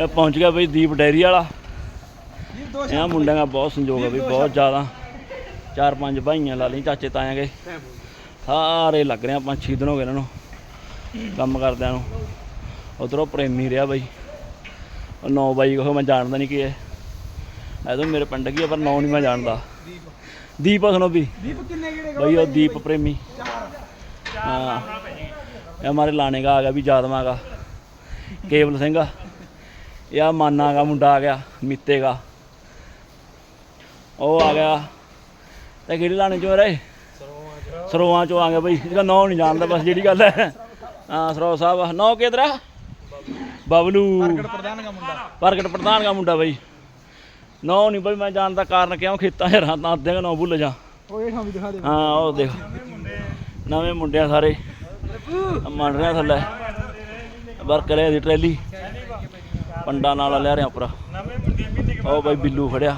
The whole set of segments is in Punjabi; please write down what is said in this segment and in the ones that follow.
ਇਹ ਪਹੁੰਚ ਗਿਆ ਬਈ ਦੀਪ ਡੈਰੀ ਵਾਲਾ। ਇਹਨਾਂ ਮੁੰਡਿਆਂ ਦਾ ਬਹੁਤ ਸੰਯੋਗ ਹੈ ਬਈ ਬਹੁਤ ਜ਼ਿਆਦਾ। ਚਾਰ ਪੰਜ ਭਾਈਆਂ ਲਾ ਲਈ ਚਾਚੇ ਤਾਇਆਂ ਗਏ ਸਾਰੇ ਲੱਗ ਰਹੇ ਆ ਪੰਜ ਛੇ ਦਿਨ ਹੋ ਗਏ ਇਹਨਾਂ ਨੂੰ ਕੰਮ ਕਰਦਿਆਂ ਨੂੰ। ਉਧਰੋਂ ਪ੍ਰੇਮੀ ਰਿਹਾ ਬਈ। ਉਹ ਨੌ ਬਾਈ ਉਹ ਮੈਂ ਜਾਣਦਾ ਨਹੀਂ ਕੀ ਹੈ। ਐਦੋਂ ਮੇਰੇ ਪਿੰਡ ਕੀ ਹੈ ਪਰ ਨੌ ਨਹੀਂ ਮੈਂ ਜਾਣਦਾ। ਦੀਪ। ਸੁਣੋ ਵੀ ਦੀਪ ਕਿੰਨੇ ਕਿਹੜੇ ਬਈ ਉਹ ਦੀਪ ਪ੍ਰੇਮੀ। ਹਾਂ। ਇਹ ਹਮਾਰੇ ਲਾਣੇ ਦਾ ਆ ਗਿਆ ਵੀ ਜਾਦਮਾ ਦਾ। ਕੇਵਲ ਸਿੰਘ ਇਹ ਆ ਮਾਨਾ ਦਾ ਮੁੰਡਾ ਆ ਗਿਆ ਮੀਤੇ ਦਾ। ਉਹ ਆ ਗਿਆ। ਤੇ ਕਿਹੜੇ ਲਾਣੇ ਚੋਂ ਰਹੇ? ਸਰੋਆਂ ਚੋਂ ਆ ਗਿਆ ਬਈ। ਇਹਦਾ ਨਾਂ ਨਹੀਂ ਜਾਣਦਾ ਬਸ ਜਿਹੜੀ ਗੱਲ ਹੈ। ਹਾਂ ਸਰੋ ਸਾਹਿਬ ਨਾਂ ਕਿਧਰ ਆ ਬਬਲੂ। ਪ੍ਰਧਾਨ ਦਾ ਮੁੰਡਾ ਪ੍ਰਗਟ ਪ੍ਰਧਾਨ ਦਾ ਮੁੰਡਾ ਬਈ। ਨਾਂ ਨਹੀਂ ਬਈ ਮੈਂ ਜਾਣਦਾ ਕਾਰਨ ਕਿਉਂ ਖੇਤਾਂ 'ਚ ਰਾਂ ਤਾਂ ਅੱਧੇ ਦਾ ਨਾਂ ਭੁੱਲ ਜਾ। ਉਹ ਇਹ ਥਾਂ ਵੀ ਦਿਖਾ ਦੇ ਹਾਂ ਉਹ ਦੇਖ। ਨਵੇਂ ਮੁੰਡਿਆਂ ਸਾਰੇ। ਮੰਨ ਰਿਹਾ ਥੱਲੇ। ਵਰਕ ਰਿਹਾ ਦੀ ਟਰੈਲੀ। ਪੰਡਾ ਨਾਲ ਲੈ ਰਿਹਾ ਉੱਪਰ ਉਹ ਬਾਈ ਬਿੱਲੂ ਖੜਿਆ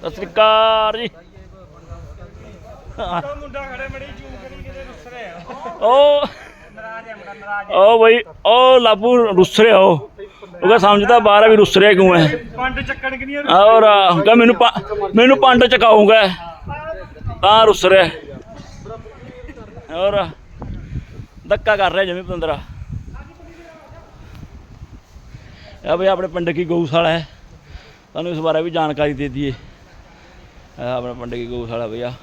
ਸਤਿ ਸ੍ਰੀ ਅਕਾਲ ਜੀ। ਮੁੰਡਾ ਖੜੇ ਮੜੀ ਜੂਮ ਕਰੀ ਕਿਤੇ ਰੁੱਸ ਰਿਹਾ। ਉਹ ਨਾਰਾਜ਼ ਹੈ ਮੁੰਡਾ ਨਾਰਾਜ਼ ਉਹ ਬਈ ਉਹ ਲਾਬੂ ਰੁੱਸ ਰਿਹਾ ਉਹ। ਉਹ ਕਹ ਸਮਝਦਾ ਬਾਹਰ ਵੀ ਰੁੱਸ ਰਿਹਾ ਕਿਉਂ ਹੈ। ਪੰਡ ਚੱਕਣ ਕਿ ਨਹੀਂ ਔਰ ਕਹ ਮੈਨੂੰ ਮੈਨੂੰ ਪੰਡ ਚਕਾਉਂਗਾ ਤਾਂ ਰੁੱਸ ਰਿਹਾ। ਔਰ ਧੱਕਾ ਕਰ ਰਿਹਾ ਜਿਵੇਂ ਪਤੰਦਰਾ। ਇਹ ਬਈ ਆਪਣੇ ਪਿੰਡ ਕੀ ਗਊਸ਼ਾਲਾ ਹੈ ਤੁਹਾਨੂੰ ਇਸ ਬਾਰੇ ਵੀ ਜਾਣਕਾਰੀ ਦੇ ਦਈਏ ਇਹ ਆਪਣੇ ਪਿੰਡ ਕੀ ਗਊਸ਼ਾਲਾ ਭਈਆ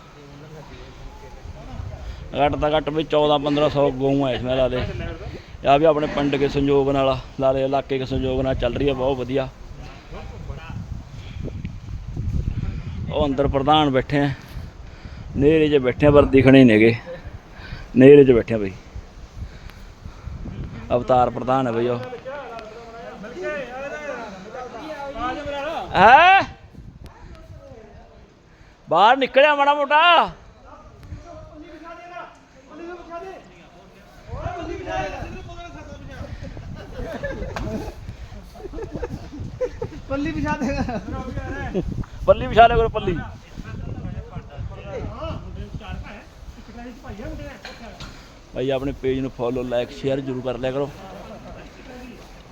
ਘੱਟ ਤਾਂ ਘੱਟ ਵੀ 14 1500 ਗਊ ਹੈ इसमें ਲਾ ਦੇ ਆ ਵੀ ਆਪਣੇ ਪਿੰਡ ਕੇ ਸੰਯੋਗ ਨਾਲ ਲਾ ਦੇ ਇਲਾਕੇ ਕੇ ਸੰਯੋਗ ਨਾਲ ਚੱਲ ਰਹੀ ਹੈ ਬਹੁਤ ਵਧੀਆ ਉਹ ਅੰਦਰ ਪ੍ਰਧਾਨ ਬੈਠੇ ਆ ਨੇਰੇ 'ਚ ਬੈਠੇ ਆ ਪਰ ਦਿਖਣੇ ਨੇਗੇ ਨੇਰੇ 'ਚ ਬੈਠੇ ਆ ਬਈ ਅਵਤਾਰ ਪ੍ਰਧਾਨ ਹੈ ਬਈ ਉਹ ਹੈ? ਬਾਹਰ ਨਿਕਲਿਆ ਮਾੜਾ ਮੋਟਾ। ਪੱਲੀ ਵਿਛਾ ਦੇਗਾ ਪੱਲੀ ਵਿਛਾ ਲਿਆ ਕਰੋ ਪੱਲੀ। ਭਾਈ ਆਪਣੇ ਪੇਜ ਨੂੰ ਫੋਲੋ ਲਾਈਕ ਸ਼ੇਅਰ ਜ਼ਰੂਰ ਕਰ ਲਿਆ ਕਰੋ।